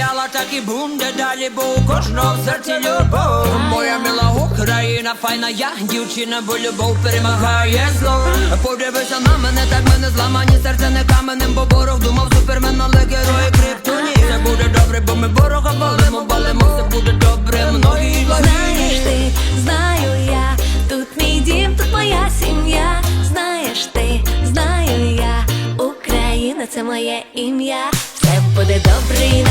Стояла так і буде далі, бо у кожного в серці любов. Моя мила Україна, файна я, дівчина, бо любов перемагає зло. Подивися на мене, так мене зламані серце не каменем, бо ворог думав супермен, але герої криптоні. Це буде добре, бо ми ворога валимо, валимо, все буде добре, многі Знаєш ти, знаю я, тут мій дім, тут моя сім'я. Знаєш ти, знаю я, Україна, це моє ім'я. Все буде добре.